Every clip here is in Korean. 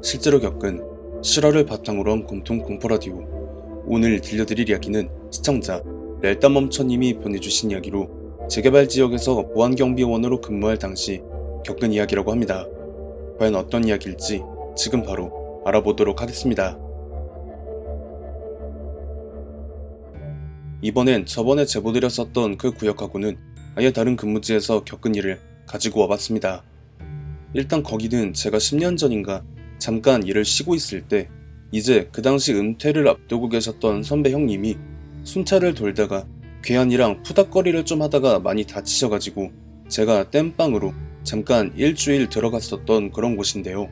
실제로 겪은 실화를 바탕으로 한 공통 공포 라디오. 오늘 들려드릴 이야기는 시청자 렐따멈춰님이 보내주신 이야기로 재개발 지역에서 보안경비원으로 근무할 당시 겪은 이야기라고 합니다. 과연 어떤 이야기일지 지금 바로 알아보도록 하겠습니다. 이번엔 저번에 제보드렸었던 그 구역하고는 아예 다른 근무지에서 겪은 일을 가지고 와봤습니다. 일단 거기는 제가 10년 전인가 잠깐 일을 쉬고 있을 때 이제 그 당시 은퇴를 앞두고 계셨던 선배 형님이 순찰을 돌다가 괴한이랑 푸닥거리를 좀 하다가 많이 다치셔가지고 제가 땜빵으로 잠깐 일주일 들어갔었던 그런 곳인데요.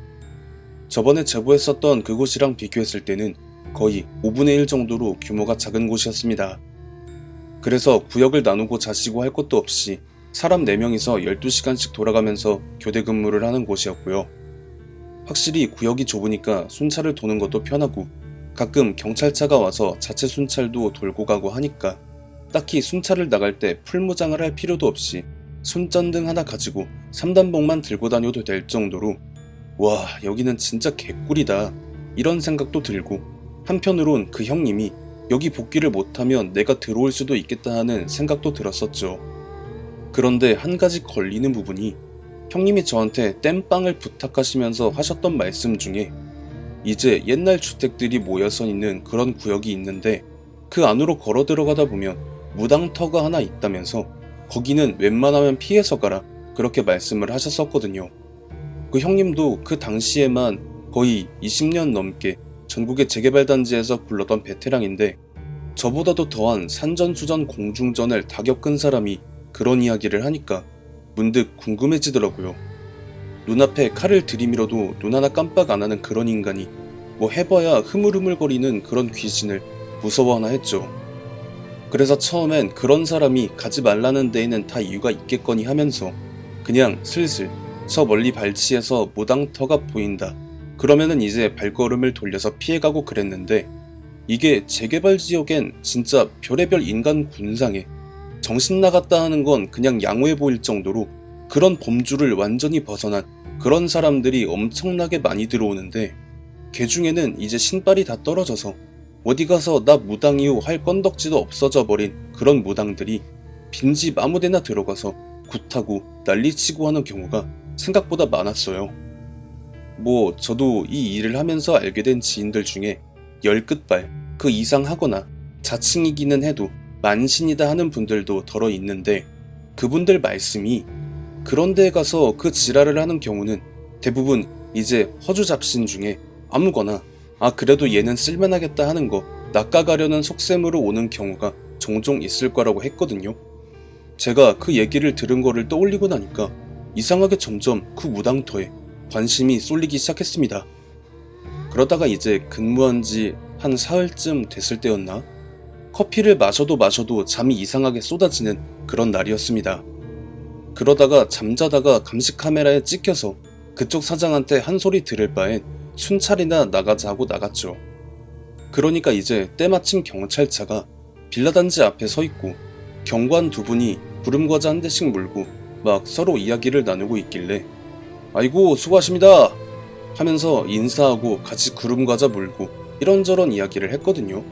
저번에 제보했었던 그곳이랑 비교했을 때는 거의 5분의 1 정도로 규모가 작은 곳이었습니다. 그래서 구역을 나누고 자시고 할 것도 없이 사람 4명이서 12시간씩 돌아가면서 교대 근무를 하는 곳이었고요. 확실히 구역이 좁으니까 순찰을 도는 것도 편하고 가끔 경찰차가 와서 자체 순찰도 돌고 가고 하니까 딱히 순찰을 나갈 때 풀무장을 할 필요도 없이 손전등 하나 가지고 3단봉만 들고 다녀도 될 정도로 와 여기는 진짜 개꿀이다 이런 생각도 들고 한편으론 그 형님이 여기 복귀를 못하면 내가 들어올 수도 있겠다 하는 생각도 들었었죠. 그런데 한 가지 걸리는 부분이 형님이 저한테 땜빵을 부탁하시면서 하셨던 말씀 중에 이제 옛날 주택들이 모여서 있는 그런 구역이 있는데 그 안으로 걸어 들어가다 보면 무당터가 하나 있다면서 거기는 웬만하면 피해서 가라 그렇게 말씀을 하셨었거든요. 그 형님도 그 당시에만 거의 20년 넘게 전국의 재개발 단지에서 굴렀던 베테랑인데 저보다도 더한 산전수전 공중전을 다 겪은 사람이 그런 이야기를 하니까 문득 궁금해지더라고요. 눈앞에 칼을 들이밀어도 눈 하나 깜빡 안 하는 그런 인간이 뭐 해봐야 흐물흐물거리는 그런 귀신을 무서워하나 했죠. 그래서 처음엔 그런 사람이 가지 말라는 데에는 다 이유가 있겠거니 하면서 그냥 슬슬 저 멀리 발치에서 무당터가 보인다. 그러면은 이제 발걸음을 돌려서 피해가고 그랬는데 이게 재개발 지역엔 진짜 별의별 인간 군상에 정신 나갔다 하는 건 그냥 양호해 보일 정도로 그런 범주를 완전히 벗어난 그런 사람들이 엄청나게 많이 들어오는데 개 중에는 이제 신발이 다 떨어져서 어디 가서 나 무당이요 할 건덕지도 없어져 버린 그런 무당들이 빈집 아무데나 들어가서 굿하고 난리치고 하는 경우가 생각보다 많았어요. 뭐 저도 이 일을 하면서 알게 된 지인들 중에 열 끝발 그 이상 하거나 자칭이기는 해도 만신이다 하는 분들도 덜어 있는데 그분들 말씀이 그런 데에 가서 그 지랄을 하는 경우는 대부분 이제 허주 잡신 중에 아무거나 아 그래도 얘는 쓸만하겠다 하는 거 낚아가려는 속셈으로 오는 경우가 종종 있을 거라고 했거든요. 제가 그 얘기를 들은 거를 떠올리고 나니까 이상하게 점점 그 무당터에 관심이 쏠리기 시작했습니다. 그러다가 이제 근무한 지 한 사흘쯤 됐을 때였나? 커피를 마셔도 마셔도 잠이 이상하게 쏟아지는 그런 날이었습니다. 그러다가 잠자다가 감시 카메라에 찍혀서 그쪽 사장한테 한 소리 들을 바엔 순찰이나 나가자 하고 나갔죠. 그러니까 이제 때마침 경찰차가 빌라 단지 앞에 서 있고 경관 두 분이 부름과자 한 대씩 물고 막 서로 이야기를 나누고 있길래 아이고 수고하십니다 하면서 인사하고 같이 구름과자 물고 이런저런 이야기를 했거든요.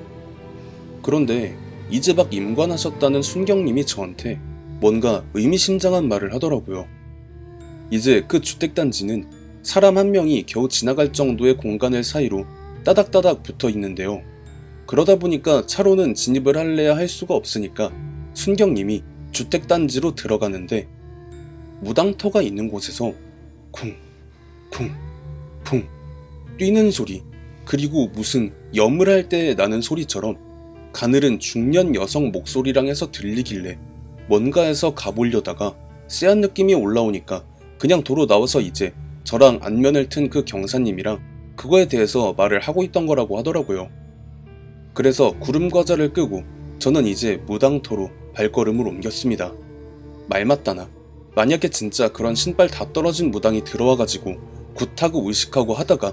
그런데 이제 막 임관하셨다는 순경님이 저한테 뭔가 의미심장한 말을 하더라고요. 이제 그 주택단지는 사람 한 명이 겨우 지나갈 정도의 공간을 사이로 따닥따닥 붙어 있는데요. 그러다 보니까 차로는 진입을 할래야 할 수가 없으니까 순경님이 주택단지로 들어가는데 무당터가 있는 곳에서 쿵, 쿵, 쿵 뛰는 소리 그리고 무슨 염을 할 때 나는 소리처럼 가늘은 중년 여성 목소리랑 해서 들리길래 뭔가에서 가보려다가 쎄한 느낌이 올라오니까 그냥 도로 나와서 이제 저랑 안면을 튼 그 경사님이랑 그거에 대해서 말을 하고 있던 거라고 하더라고요. 그래서 구름 과자를 끄고 저는 이제 무당토로 발걸음을 옮겼습니다. 말 맞다나 만약에 진짜 그런 신발 다 떨어진 무당이 들어와가지고 굿하고 의식하고 하다가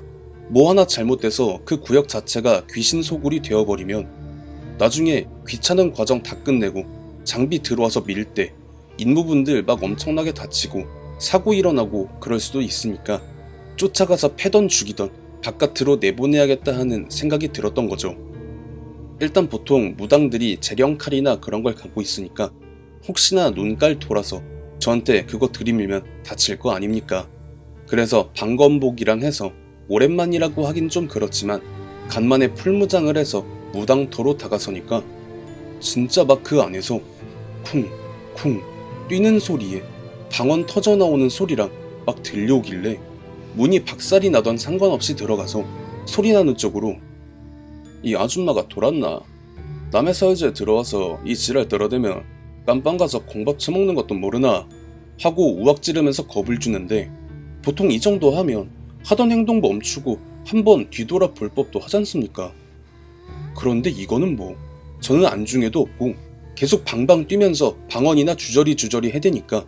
뭐 하나 잘못돼서 그 구역 자체가 귀신 소굴이 되어버리면 나중에 귀찮은 과정 다 끝내고 장비 들어와서 밀 때 인무분들 막 엄청나게 다치고 사고 일어나고 그럴 수도 있으니까 쫓아가서 패던 죽이던 바깥으로 내보내야겠다 하는 생각이 들었던 거죠. 일단 보통 무당들이 재령칼이나 그런 걸 갖고 있으니까 혹시나 눈깔 돌아서 저한테 그거 들이밀면 다칠 거 아닙니까? 그래서 방검복이랑 해서 오랜만이라고 하긴 좀 그렇지만 간만에 풀무장을 해서 무당터로 다가서니까 진짜 막 그 안에서 쿵쿵 뛰는 소리에 방언 터져 나오는 소리랑 막 들려오길래 문이 박살이 나던 상관없이 들어가서 소리 나는 쪽으로 이 아줌마가 돌았나 남의 사회자에 들어와서 이 지랄 떨어대면 깜빵 가서 공밥 처먹는 것도 모르나 하고 우악 지르면서 겁을 주는데 보통 이 정도 하면 하던 행동 멈추고 한번 뒤돌아 볼 법도 하잖습니까? 그런데 이거는 뭐 저는 안중에도 없고 계속 방방 뛰면서 방언이나 주저리 주저리 해대니까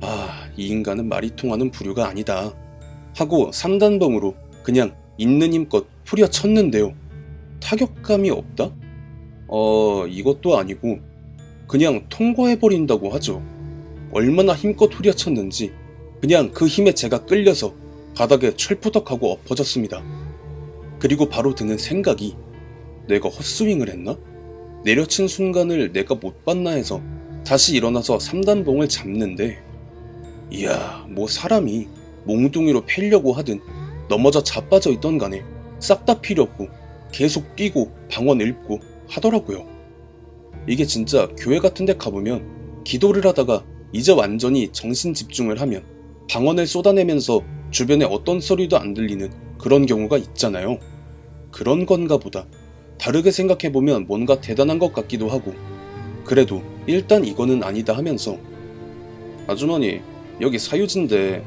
아 이 인간은 말이 통하는 부류가 아니다 하고 3단봉으로 그냥 있는 힘껏 후려쳤는데요 타격감이 없다? 어 이것도 아니고 그냥 통과해버린다고 하죠 얼마나 힘껏 후려쳤는지 그냥 그 힘에 제가 끌려서 바닥에 철푸덕하고 엎어졌습니다. 그리고 바로 드는 생각이 내가 헛스윙을 했나? 내려친 순간을 내가 못 봤나 해서 다시 일어나서 3단봉을 잡는데 이야 뭐 사람이 몽둥이로 패려고 하든 넘어져 자빠져 있던 간에 싹 다 필요 없고 계속 뛰고 방언 읽고 하더라고요. 이게 진짜 교회 같은 데 가보면 기도를 하다가 이제 완전히 정신 집중을 하면 방언을 쏟아내면서 주변에 어떤 소리도 안 들리는 그런 경우가 있잖아요. 그런 건가 보다. 다르게 생각해보면 뭔가 대단한 것 같기도 하고, 그래도 일단 이거는 아니다 하면서, 아주머니, 여기 사유지인데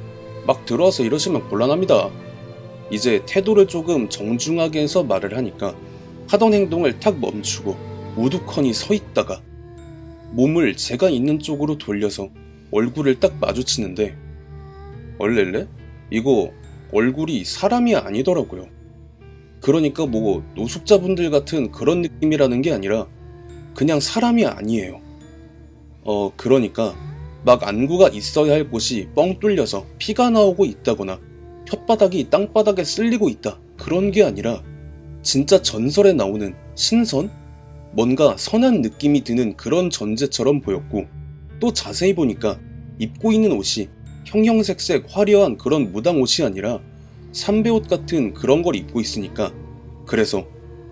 막 들어와서 이러시면 곤란합니다. 이제 태도를 조금 정중하게 해서 말을 하니까 하던 행동을 탁 멈추고 우두커니 서 있다가 몸을 제가 있는 쪽으로 돌려서 얼굴을 딱 마주치는데 얼렐레? 이거 얼굴이 사람이 아니더라고요. 그러니까 뭐 노숙자분들 같은 그런 느낌이라는 게 아니라 그냥 사람이 아니에요. 어, 그러니까 막 안구가 있어야 할 곳이 뻥 뚫려서 피가 나오고 있다거나 혓바닥이 땅바닥에 쓸리고 있다. 그런 게 아니라 진짜 전설에 나오는 신선? 뭔가 선한 느낌이 드는 그런 전제처럼 보였고 또 자세히 보니까 입고 있는 옷이 형형색색 화려한 그런 무당 옷이 아니라 삼배 옷 같은 그런 걸 입고 있으니까 그래서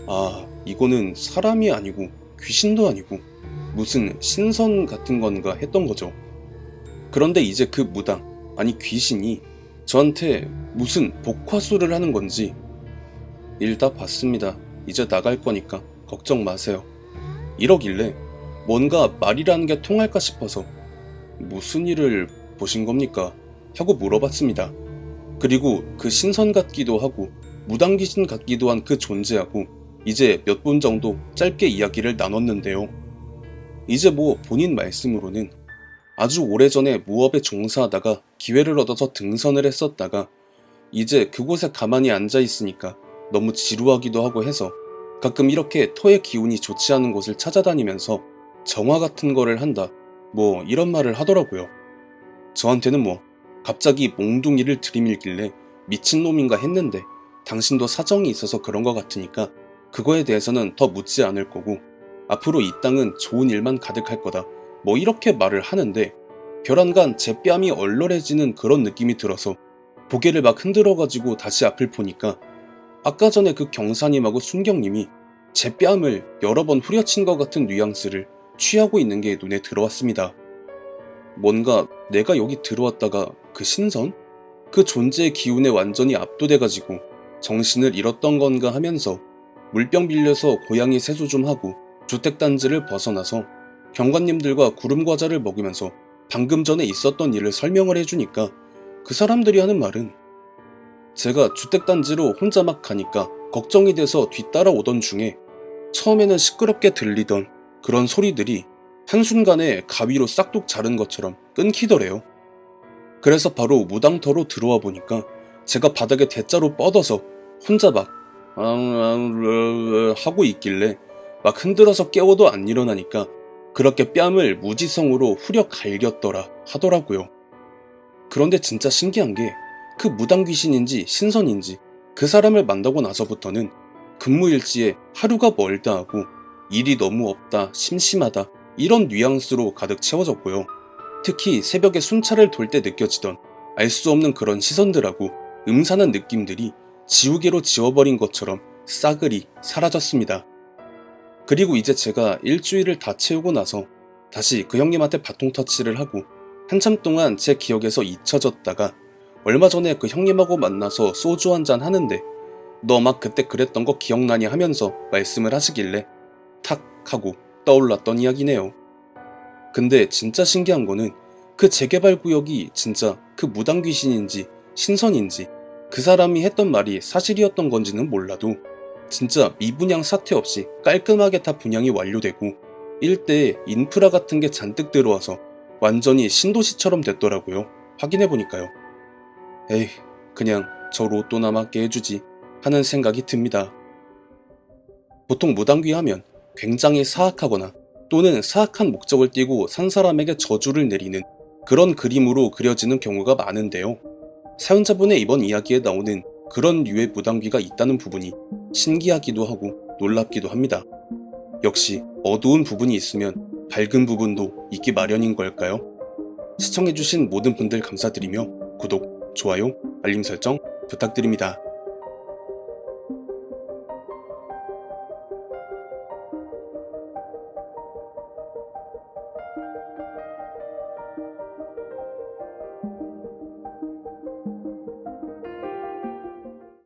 아 이거는 사람이 아니고 귀신도 아니고 무슨 신선 같은 건가 했던 거죠. 그런데 이제 그 무당 아니 귀신이 저한테 무슨 복화수를 하는 건지 일 다 봤습니다. 이제 나갈 거니까 걱정 마세요. 이러길래 뭔가 말이라는 게 통할까 싶어서 무슨 일을 보신 겁니까? 하고 물어봤습니다. 그리고 그 신선 같기도 하고 무당 귀신 같기도 한 그 존재하고 이제 몇 분 정도 짧게 이야기를 나눴는데요. 이제 뭐 본인 말씀으로는 아주 오래전에 무업에 종사하다가 기회를 얻어서 등선을 했었다가 이제 그곳에 가만히 앉아 있으니까 너무 지루하기도 하고 해서 가끔 이렇게 터의 기운이 좋지 않은 곳을 찾아다니면서 정화 같은 거를 한다. 뭐 이런 말을 하더라고요. 저한테는 뭐 갑자기 몽둥이를 들이밀길래 미친놈인가 했는데 당신도 사정이 있어서 그런 것 같으니까 그거에 대해서는 더 묻지 않을 거고 앞으로 이 땅은 좋은 일만 가득할 거다. 뭐 이렇게 말을 하는데 벼란간 제 뺨이 얼얼해지는 그런 느낌이 들어서 고개를 막 흔들어가지고 다시 앞을 보니까 아까 전에 그 경사님하고 순경님이 제 뺨을 여러 번 후려친 것 같은 뉘앙스를 취하고 있는 게 눈에 들어왔습니다. 뭔가 내가 여기 들어왔다가 그 신선? 그 존재의 기운에 완전히 압도돼가지고 정신을 잃었던 건가 하면서 물병 빌려서 고양이 세수 좀 하고 주택단지를 벗어나서 경관님들과 구름과자를 먹으면서 방금 전에 있었던 일을 설명을 해주니까 그 사람들이 하는 말은 제가 주택단지로 혼자 막 가니까 걱정이 돼서 뒤따라오던 중에 처음에는 시끄럽게 들리던 그런 소리들이 한순간에 가위로 싹둑 자른 것처럼 끊기더래요. 그래서 바로 무당터로 들어와 보니까 제가 바닥에 대자로 뻗어서 혼자 막 하고 있길래 막 흔들어서 깨워도 안 일어나니까 그렇게 뺨을 무지성으로 후려 갈겼더라 하더라고요. 그런데 진짜 신기한 게 그 무당 귀신인지 신선인지 그 사람을 만나고 나서부터는 근무 일지에 하루가 멀다 하고 일이 너무 없다, 심심하다 이런 뉘앙스로 가득 채워졌고요. 특히 새벽에 순찰을 돌 때 느껴지던 알 수 없는 그런 시선들하고 음산한 느낌들이 지우개로 지워버린 것처럼 싸그리 사라졌습니다. 그리고 이제 제가 일주일을 다 채우고 나서 다시 그 형님한테 바통 터치를 하고 한참 동안 제 기억에서 잊혀졌다가 얼마 전에 그 형님하고 만나서 소주 한 잔 하는데 너 막 그때 그랬던 거 기억나니 하면서 말씀을 하시길래 탁 하고 떠올랐던 이야기네요. 근데 진짜 신기한 거는 그 재개발 구역이 진짜 그 무당 귀신인지 신선인지 그 사람이 했던 말이 사실이었던 건지는 몰라도 진짜 미분양 사태 없이 깔끔하게 다 분양이 완료되고 일대에 인프라 같은 게 잔뜩 들어와서 완전히 신도시처럼 됐더라고요. 확인해보니까요. 에이, 그냥 저 로또나 맞게 해주지 하는 생각이 듭니다. 보통 무당귀 하면 굉장히 사악하거나 또는 사악한 목적을 띠고 산 사람에게 저주를 내리는 그런 그림으로 그려지는 경우가 많은데요. 사연자분의 이번 이야기에 나오는 그런 류의 무당귀가 있다는 부분이 신기하기도 하고 놀랍기도 합니다. 역시 어두운 부분이 있으면 밝은 부분도 있기 마련인 걸까요? 시청해주신 모든 분들 감사드리며 구독, 좋아요, 알림 설정 부탁드립니다.